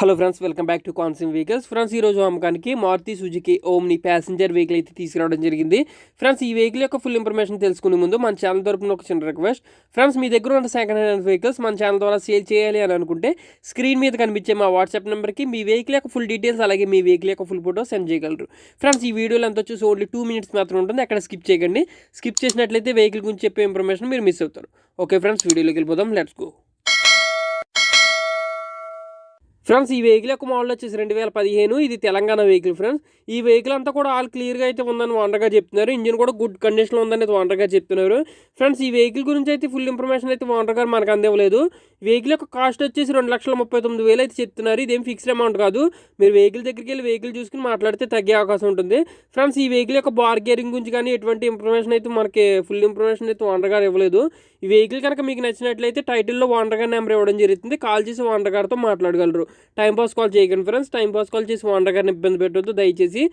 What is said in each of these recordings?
Hello friends welcome back to కాన్సిమ్ vehicles. Friends ఈ రోజు అమ్మకానికి Maruti Suzuki Omni passenger vehicle అయితే తీసుకురావడం జరిగింది. ఫ్రెండ్స్ ఈ వెహికల్ యొక్క ఫుల్ ఇన్ఫర్మేషన్ తెలుసుకునే ముందు మన ఛానల్ తరపున ఒక చిన్న రిక్వెస్ట్. ఫ్రెండ్స్ మీ దగ్గర ఉన్న సెకండ్ హ్యాండ్ వెహికల్స్ మన ఛానల్ ద్వారా సేల్ చేయాలి అని అనుకుంటే స్క్రీన్ మీద కనిపించే మా వాట్సాప్ నెంబర్కి మీ వెహికల్ యొక్క ఫుల్ డీటెయిల్స్ అలాగే మీ వెహికల్ యొక్క ఫుల్ ఫోటో సెండ్ చేయగలరు. ఫ్రెండ్స్ ఈ వీడియోలో అంతా వచ్చేసి ఓన్లీ టూ మినిట్స్ మాత్రం ఉంటుంది. అక్కడ స్కిప్ చేయకండి. స్కిప్ చేసినట్లయితే వెహికల్ గురించి చెప్పే ఇన్ఫర్మేషన్ మీరు మిస్ అవుతారు. ఓకే ఫ్రెండ్స్ వీడియోలోకి వెళ్ళిపోదాం. లెట్స్ గో ఫ్రెండ్స్ ఈ వెహికల్ యొక్క మోడల్ వచ్చేసి రెండు వేల పదిహేను ఇది తెలంగాణ వెహికల్ ఫ్రెండ్స్. ఈ వెహికల్ అంతా కూడా ఆల్ క్లియర్గా అయితే ఉందని వండర్గా చెప్తున్నారు. ఇంజిన్ కూడా గుడ్ కండిషన్లో ఉందని అయితే వండర్గా చెప్తున్నారు. ఫ్రెండ్స్ ఈ వెహికల్ గురించి అయితే ఫుల్ ఇన్ఫర్మేషన్ అయితే వండర్ గారు మనకు అందివ్వలేదు. వెహికల్ యొక్క కాస్ట్ వచ్చేసి రెండు లక్షల ముప్పై తొమ్మిది వేలు అయితే చెప్తున్నారు. ఇదేం ఫిక్స్డ్ అమౌంట్ కాదు. మీరు వెహికల్ దగ్గరికి వెళ్ళి వెహికల్ చూసుకుని మాట్లాడితే తగ్గే అవకాశం ఉంటుంది. ఫ్రెండ్స్ ఈ వెహికల్ యొక్క బార్ గేరింగ్ గురించి కానీ ఎటువంటి ఇన్ఫర్మేషన్ అయితే మనకి ఫుల్ ఇన్ఫర్మేషన్ అయితే వండర్ గారు ఇవ్వలేదు. ఈ వెహికల్ కనుక మీకు నచ్చినట్లయితే టైటిల్లో వండర్ గారి నెంబర్ ఇవ్వడం జరుగుతుంది. కాల్ చేసి వండర్ గారితో మాట్లాడగలరు. టైంపాస్ కాల్ చేయకండి ఫ్రెండ్స్ టైం పాస్ కాల్ చేసి వాండర్ గారిని ఇబ్బంది పెట్టొద్దు దయచేసి.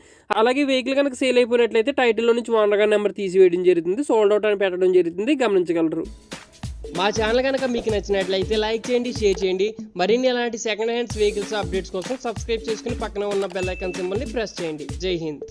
అలాగే వెహికల్ కనుక సేల్ అయిపోయినట్లయితే టైటిల్లో నుంచి వాండర్ గారి నెంబర్ తీసివేయడం జరుగుతుంది. సోల్డ్ అవుట్ అని పెట్టడం జరుగుతుంది. గమనించగలరు. మా ఛానల్ కనుక మీకు నచ్చినట్లయితే లైక్ చేయండి షేర్ చేయండి. మరిన్ని అలాంటి సెకండ్ హ్యాండ్స్ వెహికల్స్ అప్డేట్స్ కోసం సబ్స్క్రైబ్ చేసుకుని పక్కన ఉన్న బెల్ ఐకాన్ సింబల్ని ప్రెస్ చేయండి. జై హింద్.